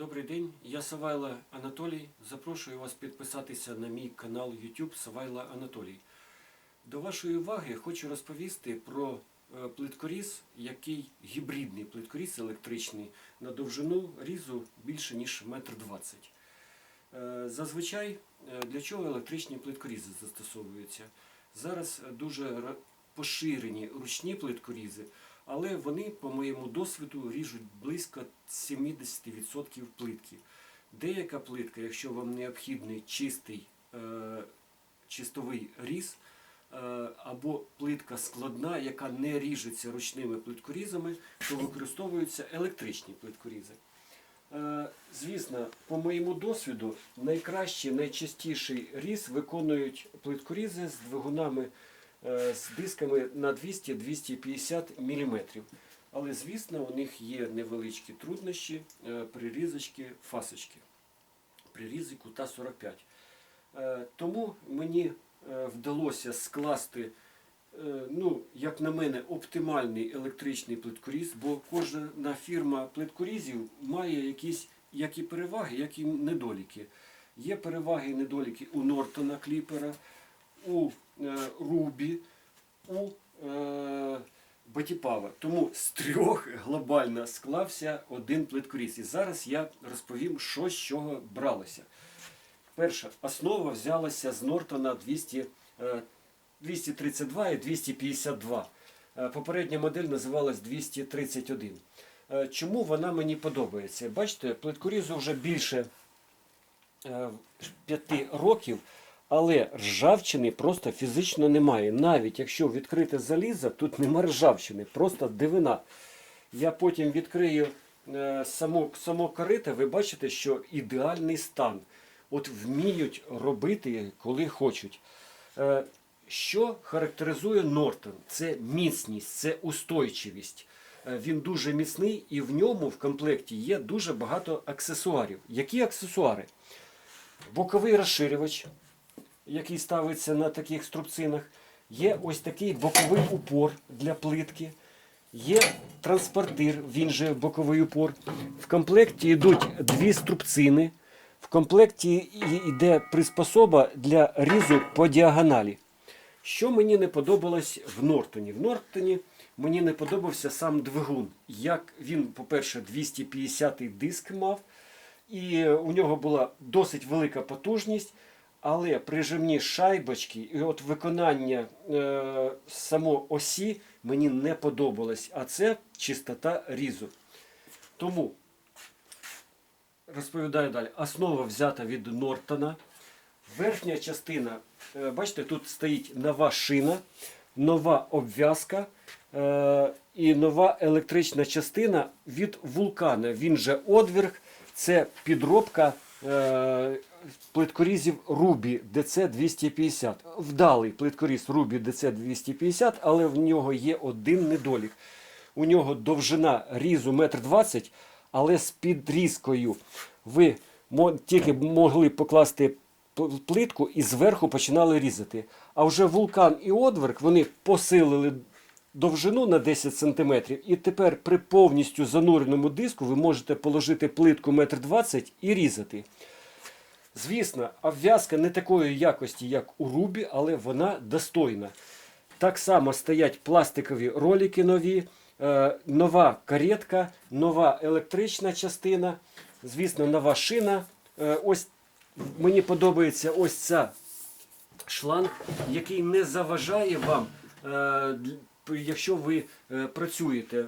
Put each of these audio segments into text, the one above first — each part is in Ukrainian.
Добрий день, я Савайло Анатолій. Запрошую вас підписатися на мій канал YouTube Савайло Анатолій. До вашої уваги хочу розповісти про е, плиткоріз, який гібридний плиткоріз електричний на довжину різу більше ніж метр двадцять. Е, Зазвичай е, для чого електричні плиткорізи застосовуються? Зараз дуже поширені ручні плиткорізи, але вони, по моєму досвіду, ріжуть близько 70% плитки. Деяка плитка, якщо вам необхідний чистий е, чистовий різ, е, або плитка складна, яка не ріжеться ручними плиткорізами, то використовуються електричні плиткорізи. Е, Звісно, по моєму досвіду, найкращий, найчастіший різ виконують плиткорізи з двигунами з дисками на 200-250 мм. Але, звісно, у них є невеличкі труднощі е, при різочці фасочки, при різі кута 45. Е, Тому мені е, вдалося скласти, е, ну, як на мене, оптимальний електричний плиткоріз, бо кожна фірма плиткорізів має якісь як і переваги, як і недоліки. Є переваги і недоліки у Нортона Кліпера, у е, Рубі, у е, Батіпава. Тому з трьох глобально склався один плиткоріз. І зараз я розповім, що з чого бралося. Перша основа взялася з Нортона 200, е, 232 і 252. Е, Попередня модель називалась 231. Е, Чому вона мені подобається? Бачите, плиткорізу вже більше е, п'яти років, але ржавчини просто фізично немає. Навіть якщо відкрите залізо, тут нема ржавчини, просто дивина. Я потім відкрию е, само, само корите, ви бачите, що ідеальний стан. От вміють робити, коли хочуть. Е, Що характеризує Нортон? Це міцність, це устойчивість. Е, Він дуже міцний і в ньому в комплекті є дуже багато аксесуарів. Які аксесуари? Боковий розширювач, який ставиться на таких струбцинах. Є ось такий боковий упор для плитки. Є транспортир, він же боковий упор. В комплекті йдуть дві струбцини. В комплекті йде приспособа для різу по діагоналі. Що мені не подобалось в Нортоні? В Нортоні мені не подобався сам двигун. Як він, по-перше, 250-й диск мав, і у нього була досить велика потужність, але прижимні шайбочки і от виконання е, само осі мені не подобалось. А це чистота різу. Тому розповідаю далі. Основа взята від Нортона. Верхня частина, е, бачите, тут стоїть нова шина, нова обв'язка е, і нова електрична частина від вулкана. Він же одвірг, це підробка плиткорізів Рубі DC250. Вдалий плиткоріз Рубі DC250, але в нього є один недолік. У нього довжина різу 1,20 м, але з підрізкою ви тільки могли покласти плитку і зверху починали різати. А вже вулкан і одверк вони посилили довжину на 10 см, і тепер при повністю зануреному диску ви можете положити плитку 1,20 м і різати. Звісно, обв'язка не такої якості, як у Рубі, але вона достойна. Так само стоять пластикові ролики нові, е, нова каретка, нова електрична частина, звісно, нова шина. Е, ось мені подобається ось ця шланг, який не заважає вам, е, якщо ви е, працюєте.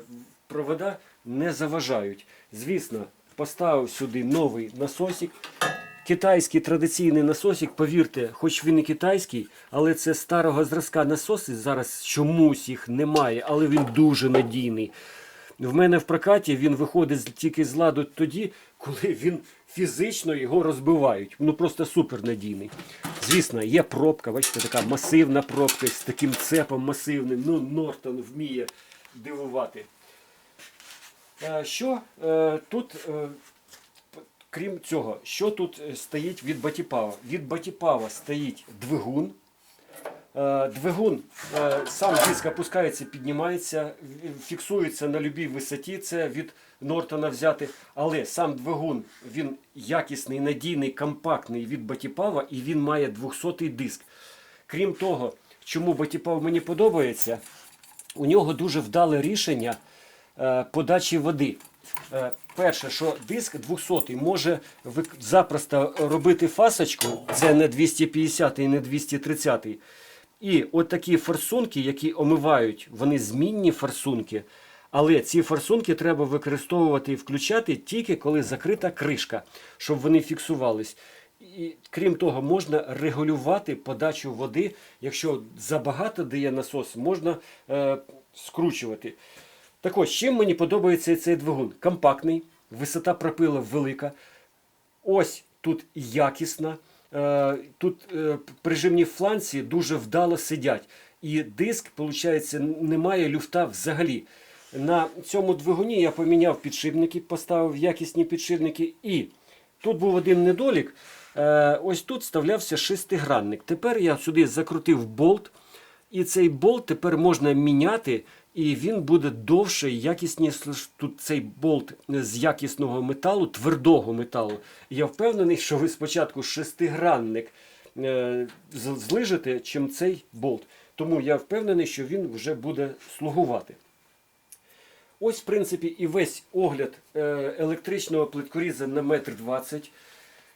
Провода не заважають. Звісно, поставив сюди новий насосик. Китайський традиційний насосик, повірте, хоч він і китайський, але це старого зразка насоси. Зараз чомусь їх немає, але він дуже надійний. В мене в прокаті він виходить тільки з ладу тоді, коли він фізично його розбивають. Ну просто супер надійний. Звісно, є пробка, бачите, така масивна пробка з таким цепом масивним. Ну, Нортон вміє дивувати. Е, Що е, тут, е, крім цього, що тут стоїть від Батіпава? Від Батіпава стоїть двигун, Двигун, е, сам диск опускається, піднімається, фіксується на будь-якій висоті, це від Нортона взяти. Але сам двигун він якісний, надійний, компактний від Батіпава і він має 200-й диск. Крім того, чому Батіпав мені подобається, у нього дуже вдале рішення е, подачі води. Е, перше, що диск 200 може запросто робити фасочку, це не 250 і не 230. І от такі форсунки, які омивають, вони змінні форсунки. Але ці форсунки треба використовувати і включати тільки коли закрита кришка, щоб вони фіксувались. І крім того, можна регулювати подачу води. Якщо забагато дає насос, можна е, скручувати. Так ось, чим мені подобається цей двигун? Компактний, висота пропила велика. Ось тут якісна. Е, Тут е, прижимні фланці дуже вдало сидять. І диск, виходить, немає люфта взагалі. На цьому двигуні я поміняв підшипники, поставив якісні підшипники. І тут був один недолік. Е, Ось тут вставлявся шестигранник. Тепер я сюди закрутив болт. І цей болт тепер можна міняти, і він буде довше і якісніше. Тут цей болт з якісного металу, твердого металу. Я впевнений, що ви спочатку шестигранник е, злижите, чим цей болт. Тому я впевнений, що він вже буде слугувати. Ось, в принципі, і весь огляд е, електричного плиткоріза на метр двадцять.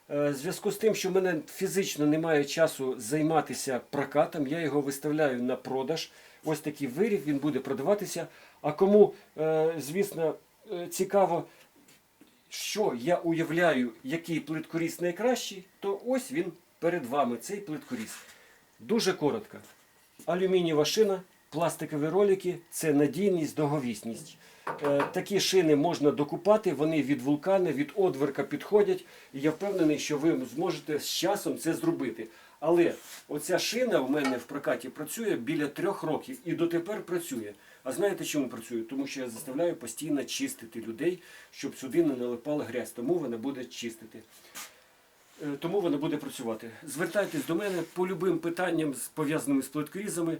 Е, В зв'язку з тим, що в мене фізично немає часу займатися прокатом, я його виставляю на продаж. Ось такий виріб, він буде продаватися. А кому, е, звісно, е, цікаво, що я уявляю, який плиткоріз найкращий, то ось він перед вами, цей плиткоріз. Дуже коротко. Алюмінієва шина, пластикові ролики це надійність, довговісність. Е, Такі шини можна докупати, вони від вулкана, від одверка підходять. І я впевнений, що ви зможете з часом це зробити. Але оця шина у мене в прокаті працює біля трьох років і дотепер працює. А знаєте, чому працює? Тому що я заставляю постійно чистити людей, щоб сюди не налипала грязь. Тому вона буде чистити. Е, Тому вона буде працювати. Звертайтесь до мене по любим питанням, пов'язаним з плиткорізами,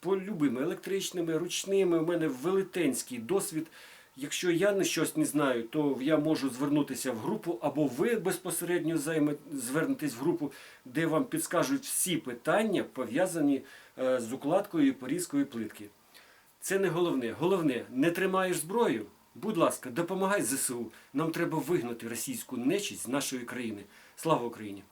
по любим електричними, ручними. У мене велетенський досвід. Якщо я не щось не знаю, то я можу звернутися в групу, або ви безпосередньо займе, звернетесь в групу, де вам підскажуть всі питання, пов'язані е, з укладкою і порізкою плитки. Це не головне. Головне, не тримаєш зброю. Будь ласка, допомагай ЗСУ. Нам треба вигнати російську нечість з нашої країни. Слава Україні!